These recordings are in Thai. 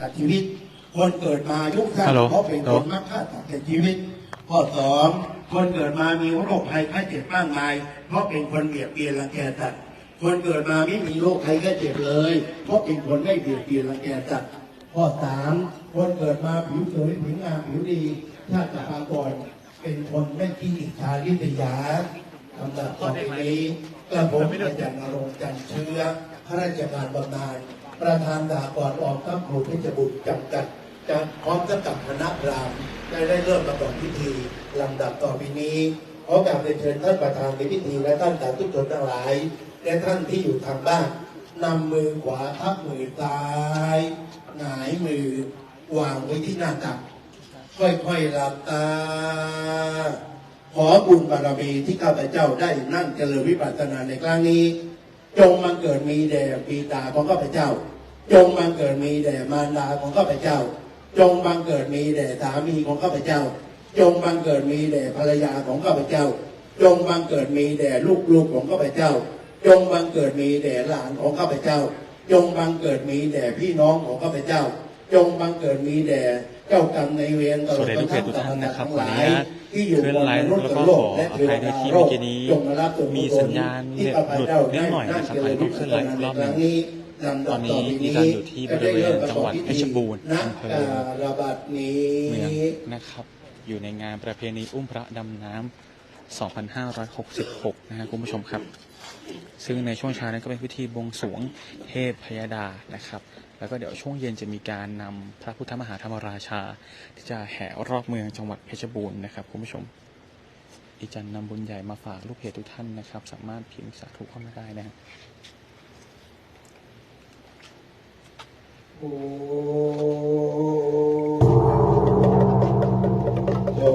กับชีวิต คนเกิดมายุคสั้นฮัลโหลเพราะเป็นคนมักฆ่าสัตว์กับชีวิต ข้อสองคนเกิดมามีโรคภัยไข้เจ็บมากมาย เพราะเป็นคนเบียดเบียนรังแกสัตว์คนเกิดมาไม่มีโรคภัยไข้เจ็บเลย เพราะเป็นคนไม่เบียดเบียนรังแกสัตว์ข้อสามคนเกิดมาผิวสวยผิวงามผิวดีชาติปางก่อนเป็นคนไม่ขี้อิจฉาริษยาลำดับต่อไปนี้กระผมอาจารย์นรงค์จันทร์เชื้อข้าราชการบำนาญ ประธานดาก่อนออกตั้งครูเพชรบุตรจำกัดจะพร้อมจะกับคณะพราหมณ์ได้ได้เริ่มประกอบพิธีลำดับต่อไปนี้ขอกราบเรียนเชิญท่านประธานในพิธีและท่านสาธุชนทั้งหลาย และท่านที่อยู่ทางบ้านนำมือขวาทับมือซ้ายหงายมือวางไว้ที่หน้าตัก ค่อยๆหลับตา ขอบุญบารมีที่ข้าพเจ้าได้นั่งเจริญวิปัสสนาในครั้งนี้ จงมาเกิดมีแด่ปีตาของข้าพเจ้า จงบังเกิดมีแด่มารดาของข้าพเจ้า จงบังเกิดมีแด่สามีของข้าพเจ้า จงบังเกิดมีแด่ภรรยาของข้าพเจ้า จงบังเกิดมีแด่ลูกๆของข้าพเจ้า จงบังเกิดมีแด่หลานของข้าพเจ้า จงบังเกิดมีแด่พี่น้องของข้าพเจ้า จงบังเกิดมีแด่ เจ้ากรรมในายเวรตลอดสวัสดีลูกเพจทุกท่านนะครับทั้งหลายขออนุญาตที่อยู่ขึ้นบนไลฟ์มนุษย์แล้วก็โลกขอและอเทภัวยในดาที่โลเมื่อกกี้นี้จงมารับส่วนมีกุศสัลญญาณที่เน็ตข้าพเจ้าหลุดนิดหน่อยนะครับได้อาจจะต้องขึ้นไลฟ์อีกรอบหนึ่งครั้นี้ลำดับตอนนี้ต่อไปดิฉันอยู่ที่บริเวณจังหวัดเพชรบูรณ์ณอำเภอระบาดนี้เมืองนะครับ อยู่ในงานประเพณีอุ้มพระดำน้ำ 2566 นะฮะคุณผู้ชมครับ ซึ่งในช่วงเช้านั้นก็เป็นพิธีบวงสรวงเทพพยดานะครับ แล้วก็เดี๋ยวช่วงเย็นจะมีการนำพระพุทธมหาธรรมราชา ที่จะแห่รอบเมืองจังหวัดเพชรบูรณ์นะครับคุณผู้ชมอีจันนำบุญใหญ่มาฝากลูกเพจทุกท่านนะครับ สามารถพิมพ์สาธุเข้ามาได้นะฮะโอ้โอ้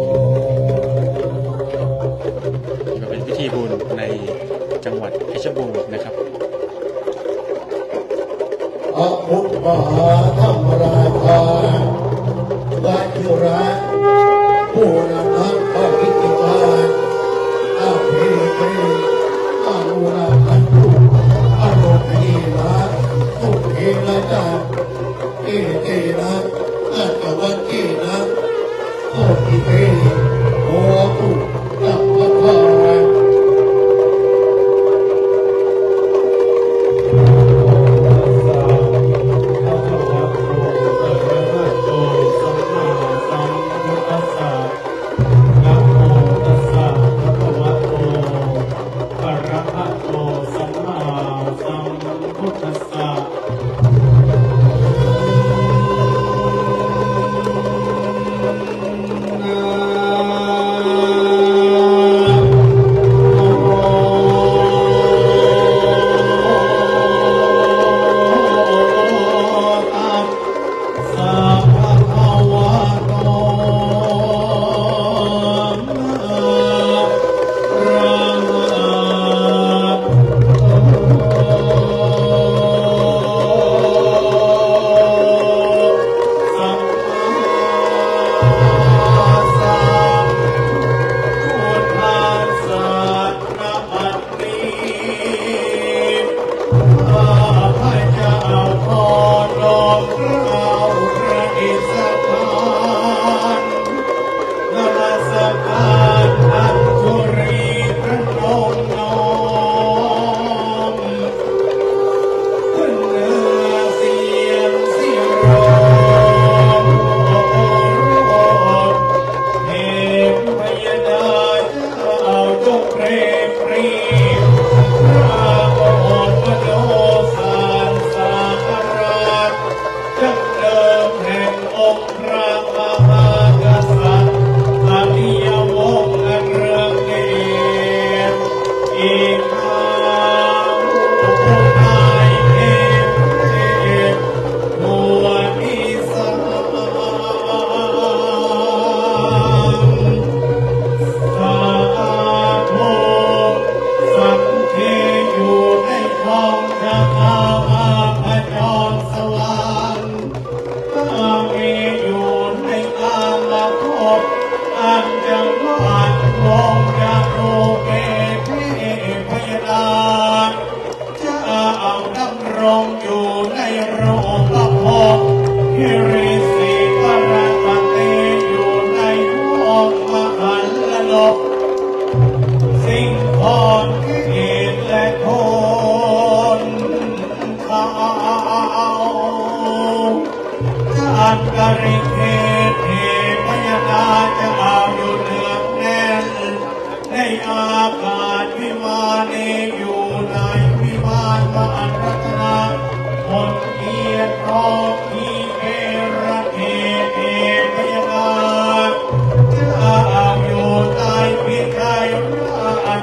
เป็นพิธีบุญในจังหวัดเพชรบูรณ์นะครับ พ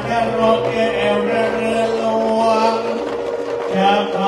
จะรถแก้วเรือลวงจะพา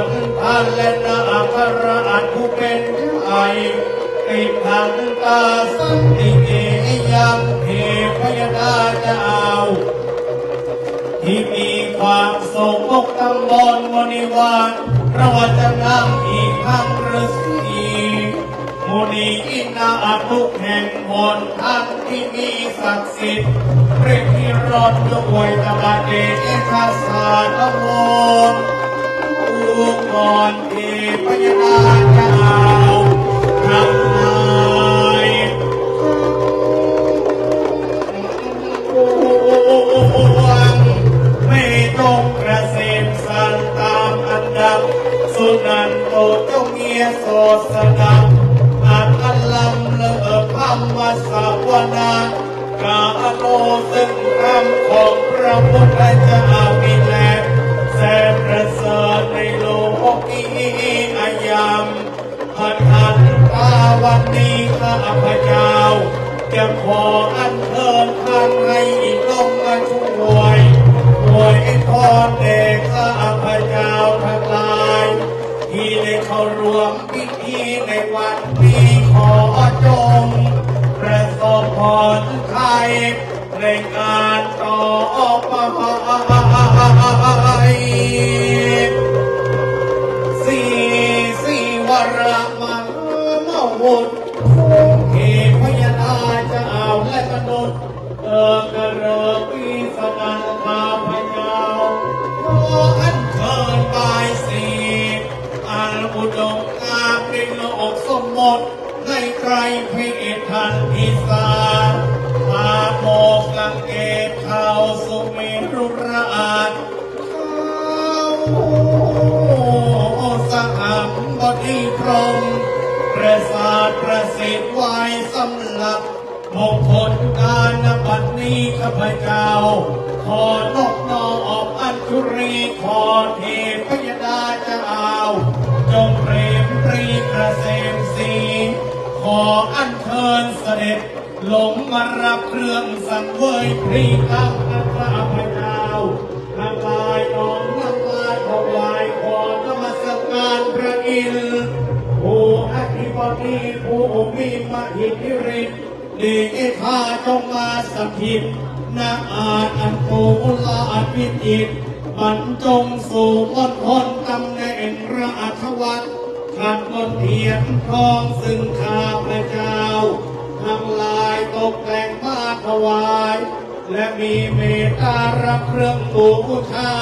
นพันและนาคราชผู้เป็นใหญ่ติดทางตาสันติเกยังเทพยดาจะเอาที่มีความโศกมกตำบลมณิวานเราจนำอีกครั้งฤาษีมุนีอินาอัตุแห่งมนต์ท่านที่มีศักดิ์สิทธิ์เรียกที่รอดด้วยตะบะเดชเอกสารอโม ของพระพุทธเจ้ามีแลแสนประเสริฐใน อายามพันทันตาวันนี้ข้าพเจ้าจะขออันเชิญท่านให้ลงมา มกลังเกตเข้าสุเมรุราชเข้าสหัมบดีพรมประสาทประสิทธิ์ไว้สำหรับมงคลการนบัดนี้ข้าพเจ้า ขอนกนออบอัญชุรีขอเทพยดาจะเอาจงเปรมปรีกระเสมสีขออัญเชิญเสด็จ ลงมารับเครื่องสังเวยพรีข้าพระพเจ้าน้ำลายนองน้ำลายถวายขอนมัสการพระอินทร์ผู้อธิบดีผู้มีมหิทธิฤทธิ์ดีข้าจงมาสถิตนาอาจอันโกลาอันวิจิตรมันจงสู่พ้นพ้นตำแหน่งราชวัตรขัดมนเทียนทองซึ่งข้าพระเจ้า ทั้งหลายตกแต่งมาถวาย และมีเมตตารับเครื่องบูชา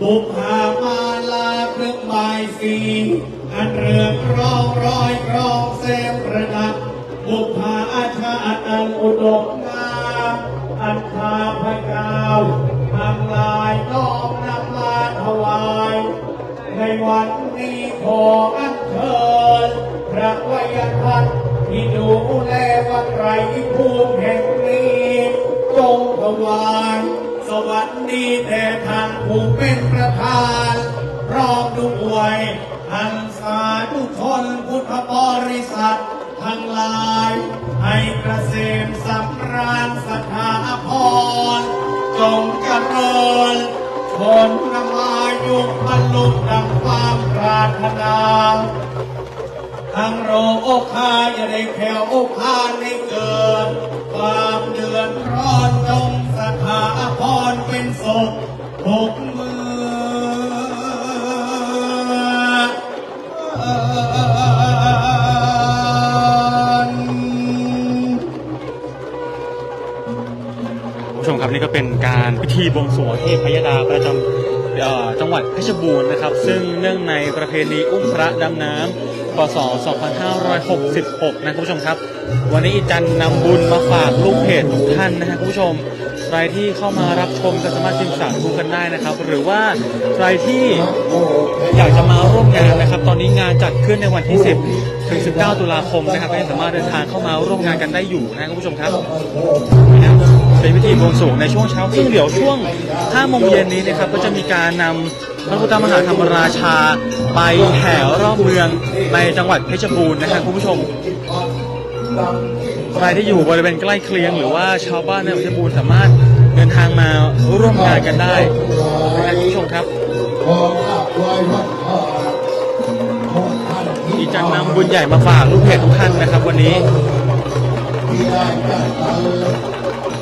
บุพามาลาเครื่องหมายสีอันเรืองรองร้อยครองเซมประดับบุพาอาชาอันอุดมงามอันข้าพระเจ้าทำลายน้อมนำมาถวาย ในวันนี้ขออัญเชิญพระวยทัต ที่ดูแลวัดไรภูมิแห่งนี้จงถวายสวัสดีแด่ท่านผู้เป็นประธานพร้อมด้วยท่านสาธุชนพุทธบริษัททั้งหลาย ให้กระเกษมสำราญสถาพรจงเจริญชนนมายุบรรลุดังความปรารถนา ทั้งโรโอคาอย่าได้แผ่วโอคาในเกิด ความเดือดร้อนจงสถาพรเป็นสุขทุกมือผู้ชมครับนี่ก็เป็นการพิธีบวงสรวงเทพพยดาประจำจังหวัดเพชรบูรณ์นะครับ ซึ่งเนื่องในประเพณีอุ้มพระดำน้ำ พศ 2566 นะคุณผู้ชมครับ วันนี้อีจันนำบุญมาฝากลูกเพจทุกท่านนะฮะคุณผู้ชมใครที่เข้ามารับชมก็สามารถจิมสาธุกันได้นะครับ หรือว่าใครที่อยากจะมาร่วมงานนะครับ ตอนนี้งานจัดขึ้นในวันที่ 10 ถึง 19 ตุลาคมนะครับก็ยังสามารถเดินทางเข้ามาร่วมงานกันได้อยู่นะคุณผู้ชมครับ เป็นพิธีบวงสรวงในช่วงเช้าซึ่งเดี๋ยวช่วง5โมงเย็นนี้นะครับก็จะมีการนำพระพุทธมหาธรรมราชาไปแห่รอบเมืองในจังหวัดเพชรบูรณ์นะครับคุณผู้ชม ใครที่อยู่บริเวณใกล้เคียง หรือว่าชาวบ้านในเพชรบูรณ์สามารถเดินทางมาร่วมงานกันได้นะครับคุณผู้ชมครับ อีจันนำบุญใหญ่มาฝากลูกเพจทุกท่านนะครับวันนี้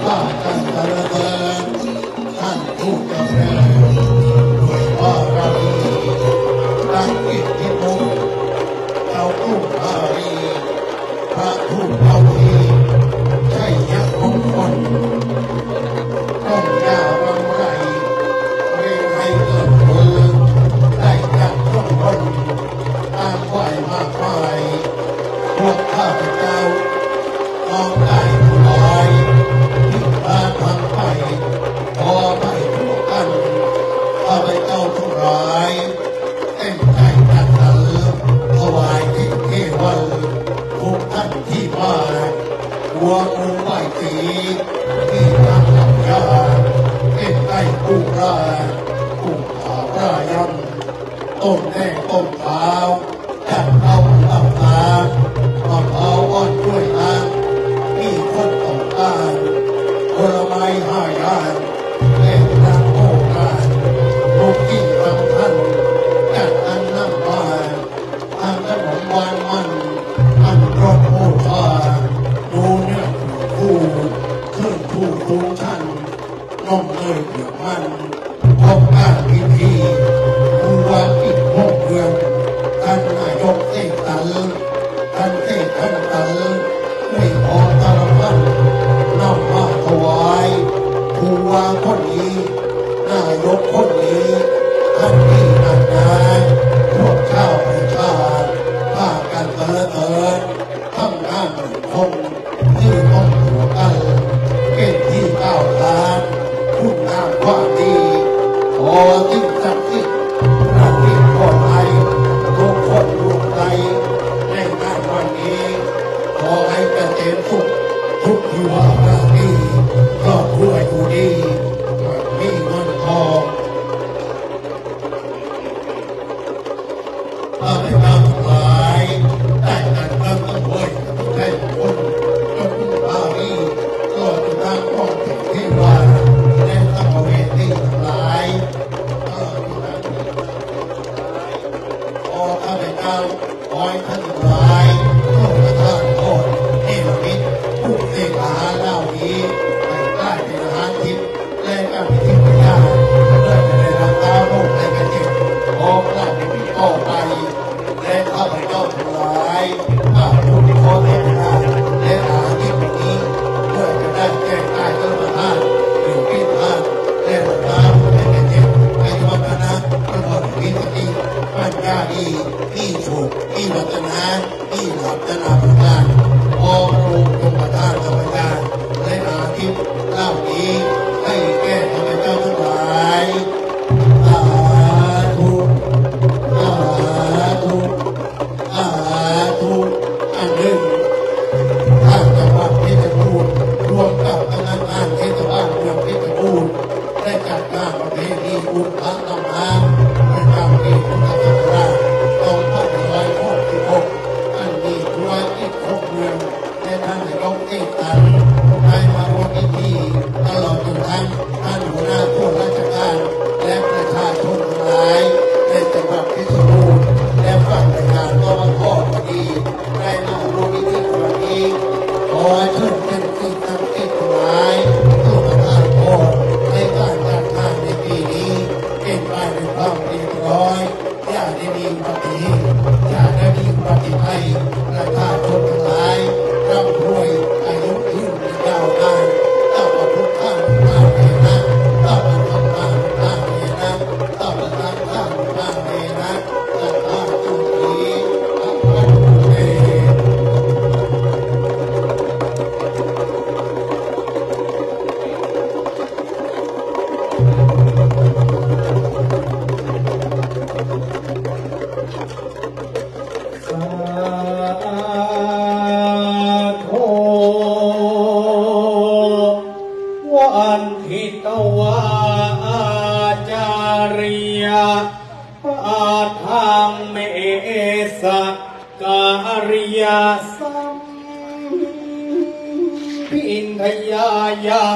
ได้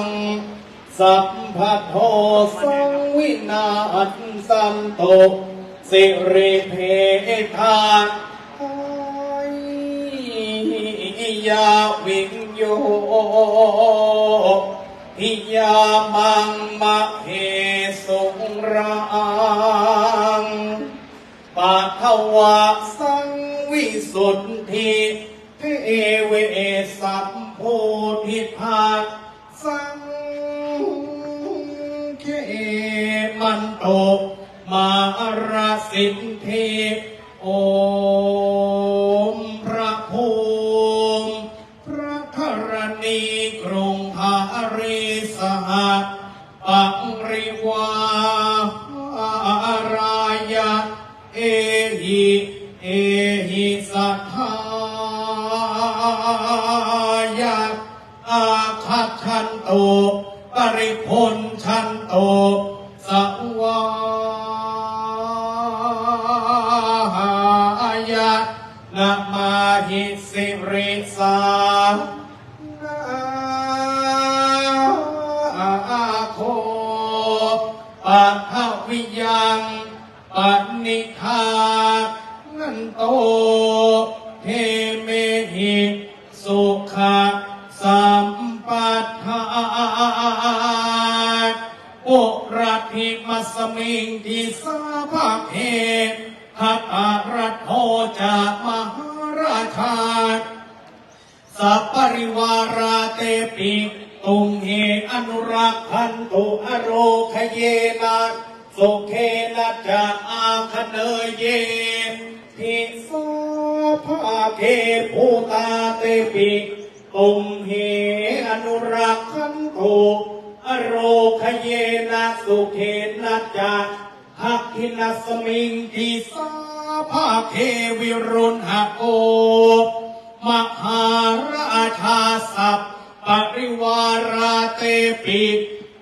ง สัพพะโทสังวินาศสันโตสิริเพทานยาวิญโยทิยามังมะเหสุรังปัทวะสังวิสุทธิเทเวสัพโพธิภาค สังเขมันโตมาราสินเทโอ โต ปริพลชันโตสวายะนะมาหิสิริสา ตุอโรคเยนะสุเคนะจะอาคเนยเยทิสาภาเคภูตาเตปิตุงเหอนุรักขันตุอโรคเยนะสุเคนะจะหักขินสมิงทิสาภาเควิรุณหโอมหาราชาสัพปริวาราเตปิ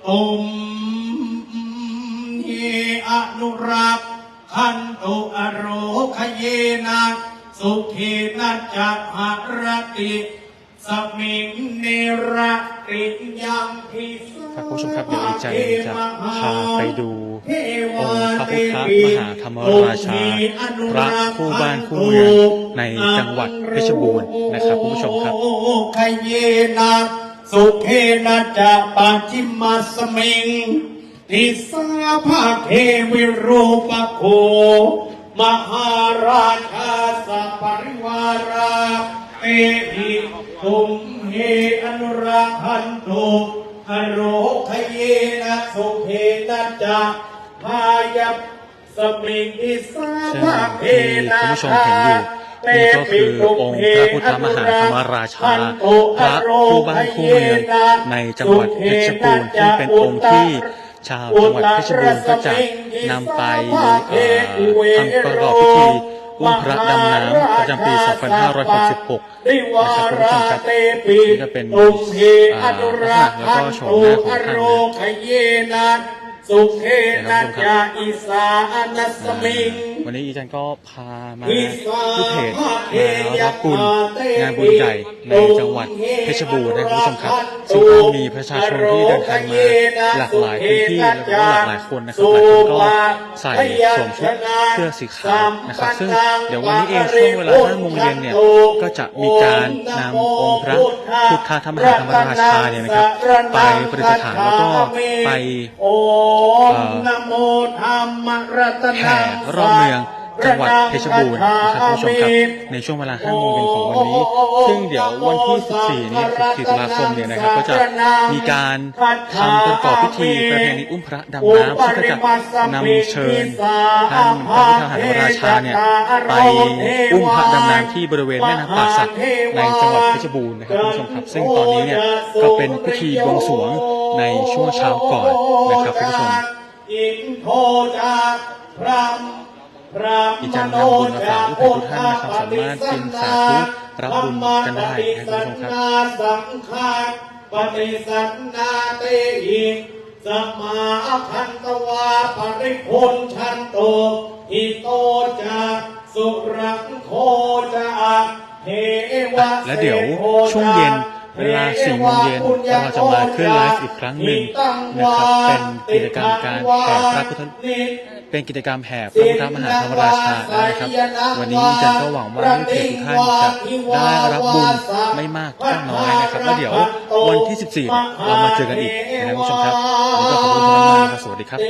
ตุมเยอนุรักษ์ขันตุอโรคเยนะสุขีนัจจหรติสมิงเนรติยังพิสครับคุณผู้ชมครับเดี๋ยวอีกใจหนึ่งจะพาไปดูองค์พระพุทธมหาธรรมราชา พระคู่บ้านคู่เมืองในจังหวัดเพชรบูรณ์นะครับคุณผู้ชมครับโอคเยนะ สุเคนะจะปัจจิมาสมิงทิสาภาเควิรูปโคมหาราชาสัปริวาราเตหิตุมเฮอนุรักขันตุอโรคเยนะสุเคนะจะพายับสมิงทิสาภาเทนะคุณผู้ชมเห็นอยู่ นี่ก็คือองค์พระพุทธมหาธรรมราชาพระคู่บ้านคู่เมืองในจังหวัดเพชรบูรณ์ซึ่เป็นองค์ที่ชาวจังหวัดเพชรบูรณ์ก็จะนำไปทำประกอบพิธีอุ้มพระดำน้ำประจำปี 2566นะครับคุณผู้ชมครับนี่ก็เป็นอาลักษณะแล้วก็โฉมหน้าของท่านนะขเยนะสุเขนัจยาอิสานัสมิง วันนี้อีจันก็พามาอิสาผู้เพจภะเทมายัรับบุญเตงานบุญใหญ่ในจังหวัดเพชรบูรณ์นะคุณผู้ชมครับซึ่งก็มีประชาชนที่เดินทางมาหลากหลายพื้นที่แล้วก็หลากหลายคนนะครับหลายคนก็ใส่สวมชุดเสื้อสีขาวนะครับ ซึ่งเดี๋ยววันนี้เองช่วงเวลา5โมงเย็นเนี่ยก็จะมีการนำองค์พระพุทธธรรมหาธรรมราชาเนี่ยนะครับ ไปประดิษฐานแล้วก็ไปโอมนะโมธรรมรัตนัแห่รอบเมือง จังหวัดเพชรบูรณ์นะครับคุณผู้ชมครับในช่วงเวลา5โมงเย็นของวันนี้ ซึ่งเดี๋ยววันที่ 14 นี้14ตุลาคมเนี่ยนะครับ ก็จะมีการทำประกอบพิธีประเพณีอุ้มพระดำน้ำซึ่งก็จะนำเชิญท่านพระพุทธหันราชาเนี่ยไปอุ้มพระดำน้ำที่บริเวณแม่น้ำป่าสักในจังหวัดเพชรบูรณ์นะครับคุณผู้ชมครับ ซึ่งตอนนี้เนี่ยก็เป็นพิธีบวงสรวงในช่วงเช้าก่อนนะครับคุณผู้ชมอินโทจาพระพระ อีจันนำบุญมาฝากลูกเพจทุกท่านนะครับสามารถพิสาธุรับบุญกันได้นะครับคุณผู้ชมครับสังฆาปฏิสันนาเตหิสมาพันตวาปริพุนชันโตอิโตจาสุรังโคจาเทวะและเดี๋ยวช่วงเย็น เวลา4โมงเย็นเราจะมาเคลื่อนไลฟ์อีกครั้งหนึ่งนะครับเป็นกิจกรรมการแห่พระพุทธเป็นกิจกรรมแห่พระพุทธมหาธรรมราชานะครับ วันนี้จันก็หวังว่าลูกเพจทุกท่านจะได้รับบุญไม่มากก็น้อยนะครับแล้วเดี๋ยววันที่ 14 เรามาเจอกันอีกนะครับคุณผู้ชมครับวันนี้ก็ขอบคุณทุกท่านมากนะสวัสดีครับ